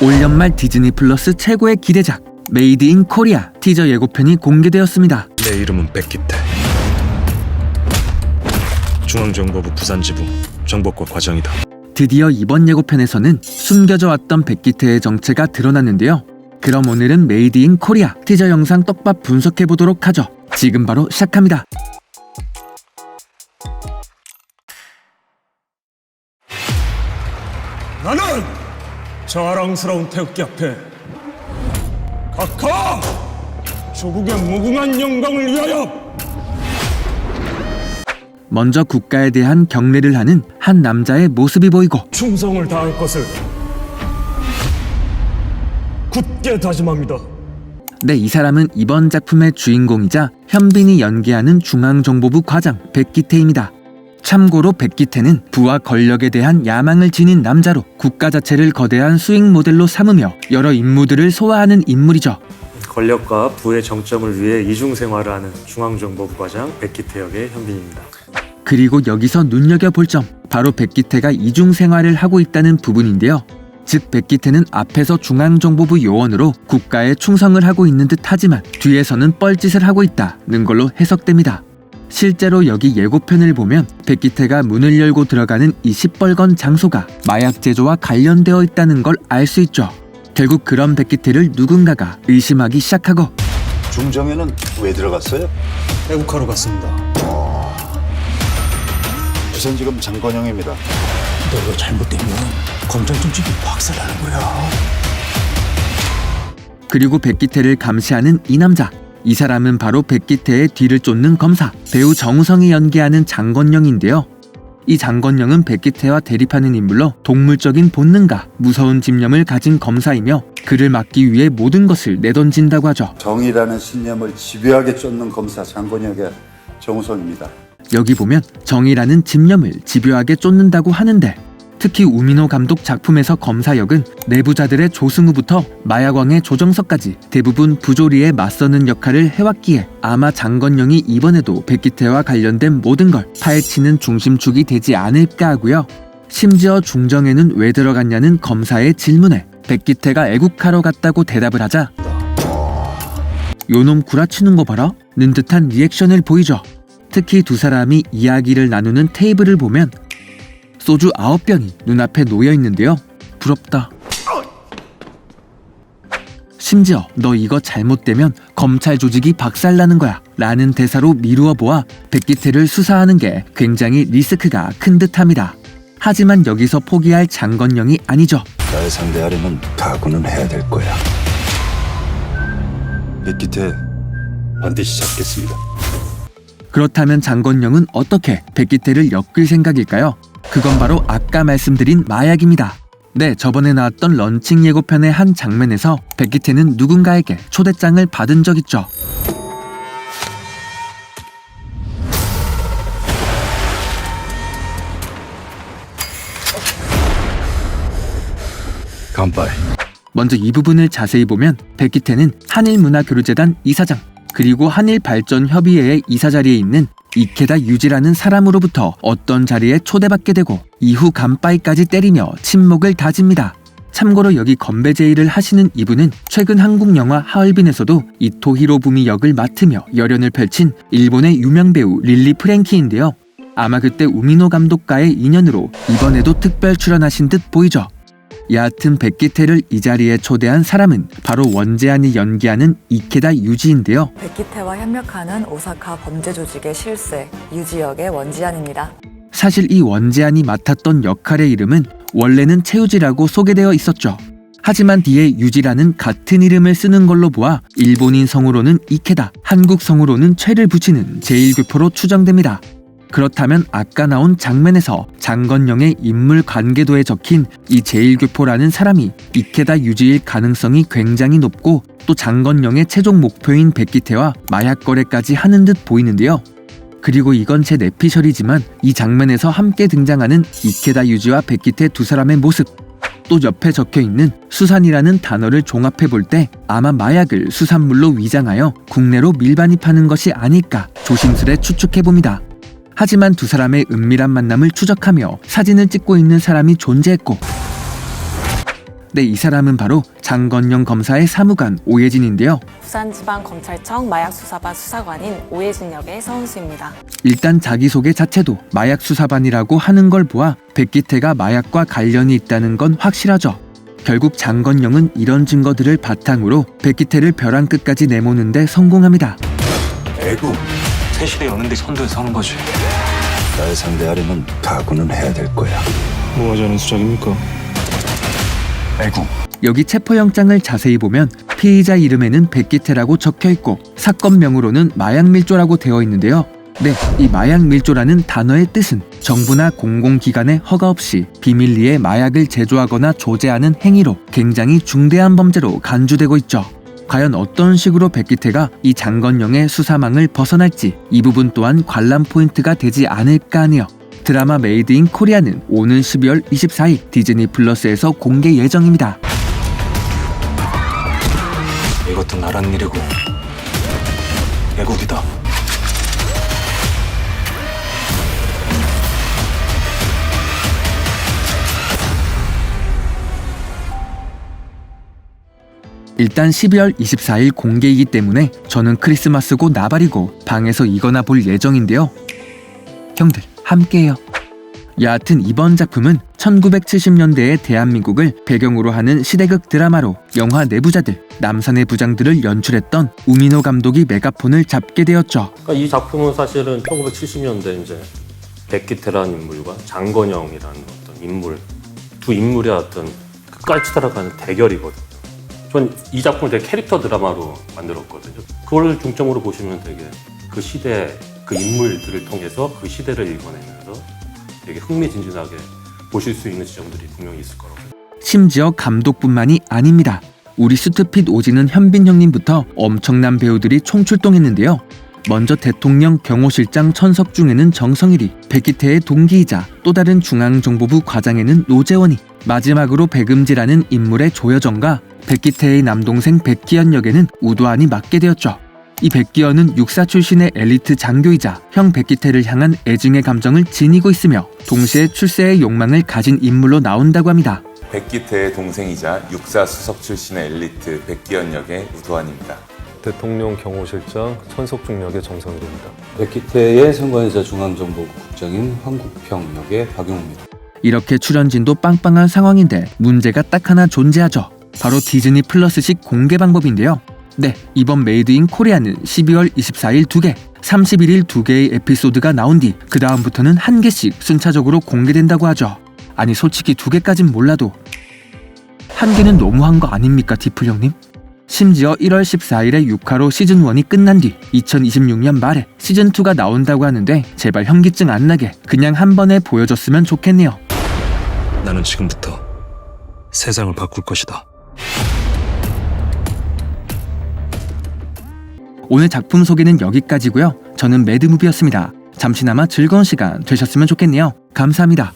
올 연말 디즈니 플러스 최고의 기대작 메이드 인 코리아 티저 예고편이 공개되었습니다. 내 이름은 백기태 중앙정보부 부산지부 정보과 과장이다 드디어 이번 예고편에서는 숨겨져 왔던 백기태의 정체가 드러났는데요. 그럼 오늘은 메이드 인 코리아 티저 영상 떡밥 분석해 보도록 하죠. 지금 바로 시작합니다. 나는 자랑스러운 태극기 앞에 각하 조국의 무궁한 영광을 위하여 먼저 국가에 대한 경례를 하는 한 남자의 모습이 보이고 충성을 다할 것을 굳게 다짐합니다. 네, 이 사람은 이번 작품의 주인공이자 현빈이 연기하는 중앙정보부 과장 백기태입니다. 참고로 백기태는 부와 권력에 대한 야망을 지닌 남자로 국가 자체를 거대한 수익 모델로 삼으며 여러 임무들을 소화하는 인물이죠. 권력과 부의 정점을 위해 이중 생활을 하는 중앙정보부 과장 백기태 역의 현빈입니다. 그리고 여기서 눈여겨볼 점, 바로 백기태가 이중 생활을 하고 있다는 부분인데요. 즉 백기태는 앞에서 중앙정보부 요원으로 국가에 충성을 하고 있는 듯 하지만 뒤에서는 뻘짓을 하고 있다는 걸로 해석됩니다. 실제로 여기 예고편을 보면 백기태가 문을 열고 들어가는 이 시뻘건 장소가 마약 제조와 관련되어 있다는 걸 알 수 있죠. 결국 그런 백기태를 누군가가 의심하기 시작하고 중정에는 왜 들어갔어요? 애국하러 갔습니다. 부산지검 장건영입니다. 너가 잘못되면 검찰 정책이 박살나는 거야. 그리고 백기태를 감시하는 이 남자. 이 사람은 바로 백기태의 뒤를 쫓는 검사, 배우 정우성이 연기하는 장건영인데요. 이 장건영은 백기태와 대립하는 인물로 동물적인 본능과 무서운 집념을 가진 검사이며 그를 막기 위해 모든 것을 내던진다고 하죠. 정의라는 신념을 집요하게 쫓는 검사 장건영의 정우성입니다. 여기 보면 정의라는 집념을 집요하게 쫓는다고 하는데 특히 우민호 감독 작품에서 검사 역은 내부자들의 조승우부터 마약왕의 조정석까지 대부분 부조리에 맞서는 역할을 해왔기에 아마 장건영이 이번에도 백기태와 관련된 모든 걸 파헤치는 중심축이 되지 않을까 하고요. 심지어 중정에는 왜 들어갔냐는 검사의 질문에 백기태가 애국하러 갔다고 대답을 하자 요놈 구라치는 거 봐라? 는 듯한 리액션을 보이죠. 특히 두 사람이 이야기를 나누는 테이블을 보면 소주 아홉 병이 눈앞에 놓여 있는데요. 부럽다. 심지어 너 이거 잘못되면 검찰 조직이 박살나는 거야 라는 대사로 미루어 보아 백기태를 수사하는 게 굉장히 리스크가 큰 듯합니다. 하지만 여기서 포기할 장건영이 아니죠. 날 상대하려면 각오는 해야 될 거야. 백기태 반드시 잡겠습니다. 그렇다면 장건영은 어떻게 백기태를 엮을 생각일까요? 그건 바로 아까 말씀드린 마약입니다. 네, 저번에 나왔던 런칭 예고편의 한 장면에서 백기태는 누군가에게 초대장을 받은 적 있죠. 간파이. 먼저 이 부분을 자세히 보면 백기태는 한일문화교류재단 이사장 그리고 한일발전협의회의 이사 자리에 있는 이케다 유지라는 사람으로부터 어떤 자리에 초대받게 되고 이후 간바이까지 때리며 침묵을 다집니다. 참고로 여기 건배 제의를 하시는 이분은 최근 한국 영화 하얼빈에서도 이토 히로부미 역을 맡으며 열연을 펼친 일본의 유명 배우 릴리 프랭키인데요. 아마 그때 우미노 감독과의 인연으로 이번에도 특별 출연하신 듯 보이죠. 여하튼 백기태를 이 자리에 초대한 사람은 바로 원재한이 연기하는 이케다 유지인데요. 백기태와 협력하는 오사카 범죄 조직의 실세 유지역의 원지안입니다. 사실 이 원재한이 맡았던 역할의 이름은 원래는 최유지라고 소개되어 있었죠. 하지만 뒤에 유지라는 같은 이름을 쓰는 걸로 보아 일본인 성으로는 이케다, 한국 성으로는 최를 붙이는 제1교포로 추정됩니다. 그렇다면 아까 나온 장면에서 장건영의 인물 관계도에 적힌 이 제1교포라는 사람이 이케다 유지일 가능성이 굉장히 높고 또 장건영의 최종 목표인 백기태와 마약 거래까지 하는 듯 보이는데요. 그리고 이건 제 내피셜이지만 이 장면에서 함께 등장하는 이케다 유지와 백기태 두 사람의 모습 또 옆에 적혀 있는 수산이라는 단어를 종합해 볼 때 아마 마약을 수산물로 위장하여 국내로 밀반입하는 것이 아닐까 조심스레 추측해 봅니다. 하지만 두 사람의 은밀한 만남을 추적하며 사진을 찍고 있는 사람이 존재했고 네, 이 사람은 바로 장건영 검사의 사무관 오예진인데요. 부산지방검찰청 마약수사반 수사관인 오예진 역의 서은수입니다. 일단 자기소개 자체도 마약 수사반이라고 하는 걸 보아 백기태가 마약과 관련이 있다는 건 확실하죠. 결국 장건영은 이런 증거들을 바탕으로 백기태를 벼랑 끝까지 내모는데 성공합니다. 애국 새 시대 여는데 선두에 서는 거지. 날 상대하려면 각오는 해야 될 거야 뭐 하자는 수작입니까? 애국. 여기 체포영장을 자세히 보면 피의자 이름에는 백기태라고 적혀 있고 사건명으로는 마약밀조라고 되어 있는데요. 네, 이 마약밀조라는 단어의 뜻은 정부나 공공기관의 허가 없이 비밀리에 마약을 제조하거나 조제하는 행위로 굉장히 중대한 범죄로 간주되고 있죠. 과연 어떤 식으로 백기태가 이 장건영의 수사망을 벗어날지 이 부분 또한 관람 포인트가 되지 않을까 하네요. 드라마 메이드 인 코리아는 오는 12월 24일 디즈니 플러스에서 공개 예정입니다. 이것도 나란 일이고 애국이다. 일단 12월 24일 공개이기 때문에 저는 크리스마스고 나발이고 방에서 이거나 볼 예정인데요. 형들 함께해요. 여하튼 이번 작품은 1970년대의 대한민국을 배경으로 하는 시대극 드라마로 영화 내부자들, 남산의 부장들을 연출했던 우민호 감독이 메가폰을 잡게 되었죠. 그러니까 이 작품은 사실은 1970년대 이제 백기태라는 인물과 장건영이라는 어떤 인물 두 인물의 어떤 끝까지 치달아가는 대결이거든요. 전 이 작품을 되게 캐릭터 드라마로 만들었거든요. 그걸 중점으로 보시면 되게 그 시대 그 인물들을 통해서 그 시대를 읽어내면서 되게 흥미진진하게 보실 수 있는 지점들이 분명히 있을 거라고. 심지어 감독뿐만이 아닙니다. 우리 스트핏 오지는 현빈 형님부터 엄청난 배우들이 총출동했는데요. 먼저 대통령 경호실장 천석중에는 정성일이, 백기태의 동기이자 또 다른 중앙정보부 과장에는 노재원이, 마지막으로 백음지라는 인물의 조여정과 백기태의 남동생 백기현 역에는 우도환이 맡게 되었죠. 이 백기현은 육사 출신의 엘리트 장교이자 형 백기태를 향한 애증의 감정을 지니고 있으며 동시에 출세의 욕망을 가진 인물로 나온다고 합니다. 백기태의 동생이자 육사 수석 출신의 엘리트 백기현 역의 우도환입니다. 대통령 경호실장 천석중 역의 정성일입니다. 백기태의 선관위자 중앙정보국 국장인 황국평 역의 박용우입니다. 이렇게 출연진도 빵빵한 상황인데 문제가 딱 하나 존재하죠. 바로 디즈니 플러스식 공개 방법인데요. 네, 이번 메이드 인 코리아는 12월 24일 2개, 31일 2개의 에피소드가 나온 뒤 그 다음부터는 한 개씩 순차적으로 공개된다고 하죠. 아니 솔직히 두 개까진 몰라도 한 개는 너무한 거 아닙니까 디플 형님? 심지어 1월 14일에 6화로 시즌1이 끝난 뒤 2026년 말에 시즌2가 나온다고 하는데 제발 현기증 안 나게 그냥 한 번에 보여줬으면 좋겠네요. 나는 지금부터 세상을 바꿀 것이다. 오늘 작품 소개는 여기까지고요. 저는 매드무비였습니다. 잠시나마 즐거운 시간 되셨으면 좋겠네요. 감사합니다.